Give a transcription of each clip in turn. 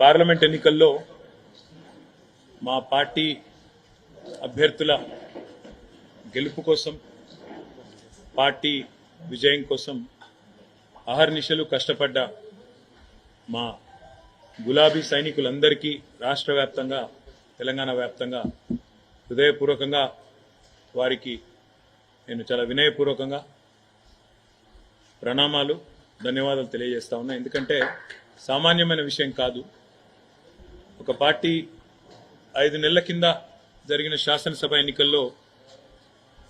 Parliament ఎన్నికల్లో మా party అభ్యర్థుల గెలుపు కోసం పార్టీ విజయం కోసం అహర్నిశలు కష్టపడ్డ మా గులాబీ సైనికులందరికీ రాష్ట్ర వ్యాప్తంగా తెలంగాణ వ్యాప్తంగా హృదయపూర్వకంగా వారికి నేను చాలా వినయపూర్వకంగా ప్రణామాలు ధన్యవాదాలు తెలియజేస్తా ఉన్నా. ఎందుకంటే సామాన్యమైన విషయం కాదు. ఒక పార్టీ ఐదు నెలల కింద జరిగిన శాసనసభ ఎన్నికల్లో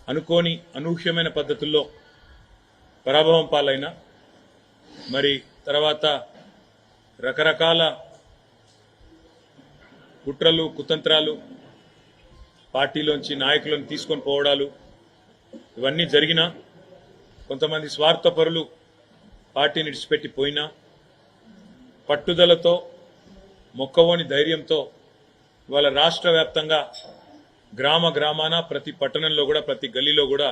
అనుకోని అనూహ్యమైన పద్ధతుల్లో పరాభవం పాలైన మరి తర్వాత రకరకాల కుట్రలు కుతంత్రాలు పార్టీలోంచి నాయకులను తీసుకొని పోవడాలు ఇవన్నీ జరిగినా కొంతమంది స్వార్థపరులు పార్టీని విడిచిపెట్టి పోయినా పట్టుదలతో మొక్కవోని ధైర్యంతో ఇవాళ రాష్ట్ర వ్యాప్తంగా గ్రామ గ్రామాన ప్రతి పట్టణంలో కూడా ప్రతి గల్లీలో కూడా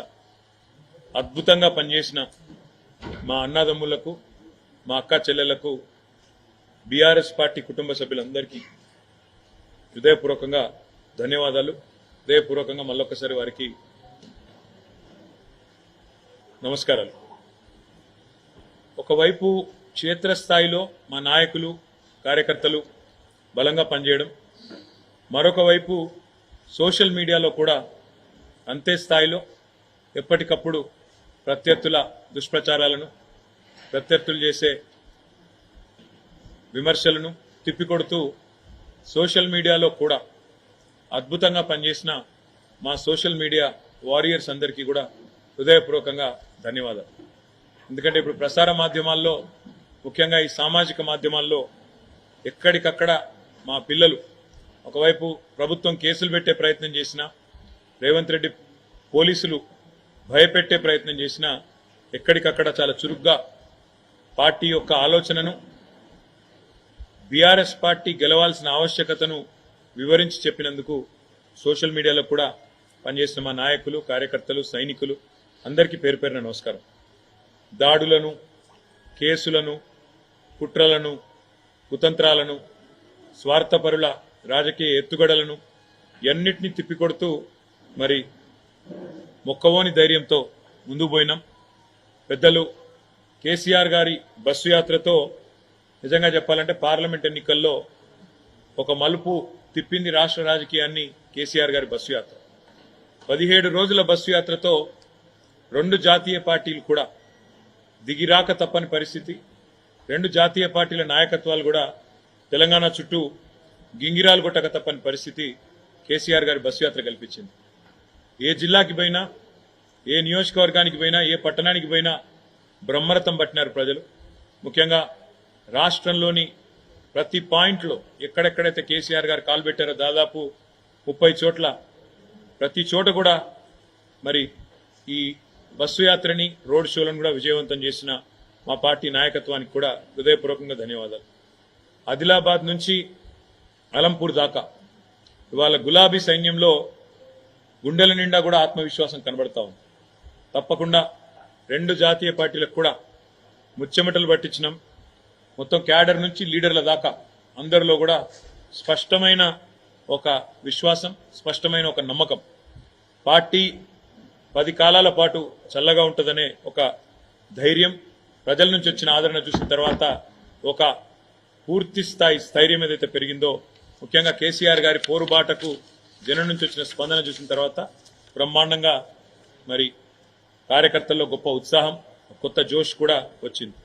అద్భుతంగా పనిచేసిన మా అన్నదమ్ములకు మా అక్క చెల్లెలకు బీఆర్ఎస్ పార్టీ కుటుంబ సభ్యులందరికీ హృదయపూర్వకంగా ధన్యవాదాలు. హృదయపూర్వకంగా మళ్ళొక్కసారి వారికి నమస్కారాలు. ఒకవైపు క్షేత్రస్థాయిలో మా నాయకులు కార్యకర్తలు బలంగా పనిచేయడం. మరొక వైపు సోషల్ మీడియాలో కూడా అంతే స్థాయిలో ఎప్పటికప్పుడు ప్రత్యర్థుల దుష్ప్రచారాలను ప్రత్యర్థులు చేసే విమర్శలను తిప్పికొడుతూ సోషల్ మీడియాలో కూడా అద్భుతంగా పనిచేసిన మా సోషల్ మీడియా వారియర్స్ అందరికీ కూడా హృదయపూర్వకంగా ధన్యవాదాలు. ఎందుకంటే ఇప్పుడు ప్రసార మాధ్యమాల్లో ముఖ్యంగా ఈ సామాజిక మాధ్యమాల్లో ఎక్కడికక్కడ మా పిల్లలు ఒకవైపు ప్రభుత్వం కేసులు పెట్టే ప్రయత్నం చేసినా రేవంత్ రెడ్డి పోలీసులు భయపెట్టే ప్రయత్నం చేసినా ఎక్కడికక్కడ చాలా చురుగ్గా పార్టీ యొక్క ఆలోచనను బీఆర్ఎస్ పార్టీ గెలవాల్సిన ఆవశ్యకతను వివరించి చెప్పినందుకు సోషల్ మీడియాలో కూడా పనిచేసిన మా నాయకులు కార్యకర్తలు సైనికులు అందరికీ పేరు పేరున నమస్కారం. దాడులను కేసులను కుట్రలను కుతంత్రాలను స్వార్థపరుల రాజకీయ ఎత్తుగడలను ఎన్నిటిని తిప్పికొడుతూ మరి మొక్కవోని ధైర్యంతో ముందుకు పోయినాం. పెద్దలు కేసీఆర్ గారి బస్సు యాత్రతో నిజంగా చెప్పాలంటే పార్లమెంట్ ఎన్నికల్లో ఒక మలుపు తిప్పింది రాష్ట్ర రాజకీయాన్ని కేసీఆర్ గారి బస్సు యాత్ర. పదిహేడు రోజుల బస్సు యాత్రతో రెండు జాతీయ పార్టీలు కూడా దిగిరాక తప్పని పరిస్థితి. రెండు జాతీయ పార్టీల నాయకత్వాలు కూడా తెలంగాణ చుట్టూ గింగిరాలు కొట్టక తప్పని పరిస్థితి కేసీఆర్ గారి బస్సు యాత్ర కల్పించింది. ఏ జిల్లాకి పోయినా ఏ నియోజకవర్గానికి పోయినా ఏ పట్టణానికి పోయినా బ్రహ్మరథం పట్టినారు ప్రజలు. ముఖ్యంగా రాష్ట్రంలోని ప్రతి పాయింట్లో ఎక్కడెక్కడైతే కేసీఆర్ గారు కాలు పెట్టారో దాదాపు ముప్పై చోట్ల ప్రతి చోట కూడా మరి ఈ బస్సు యాత్రని రోడ్ షోలను కూడా విజయవంతం చేసిన మా పార్టీ నాయకత్వానికి కూడా హృదయపూర్వకంగా ధన్యవాదాలు. ఆదిలాబాద్ నుంచి అలంపూర్ దాకా. ఇవాళ గులాబీ సైన్యంలో గుండెల నిండా కూడా ఆత్మవిశ్వాసం కనబడతా ఉంది. తప్పకుండా రెండు జాతీయ పార్టీలకు కూడా ముచ్చెమటలు పట్టించినాం. మొత్తం క్యాడర్ నుంచి లీడర్ల దాకా అందరిలో కూడా స్పష్టమైన ఒక విశ్వాసం స్పష్టమైన ఒక నమ్మకం. పార్టీ పది కాలాల పాటు చల్లగా ఉంటుందనే ఒక ధైర్యం ప్రజల నుంచి వచ్చిన ఆదరణ చూసిన తర్వాత ఒక పూర్తి స్థాయి స్థైర్యం ఏదైతే పెరిగిందో ముఖ్యంగా కేసీఆర్ గారి పోరుబాటకు జనం నుంచి వచ్చిన స్పందన చూసిన తర్వాత బ్రహ్మాండంగా మరి కార్యకర్తల్లో గొప్ప ఉత్సాహం కొత్త జోష్ కూడా వచ్చింది.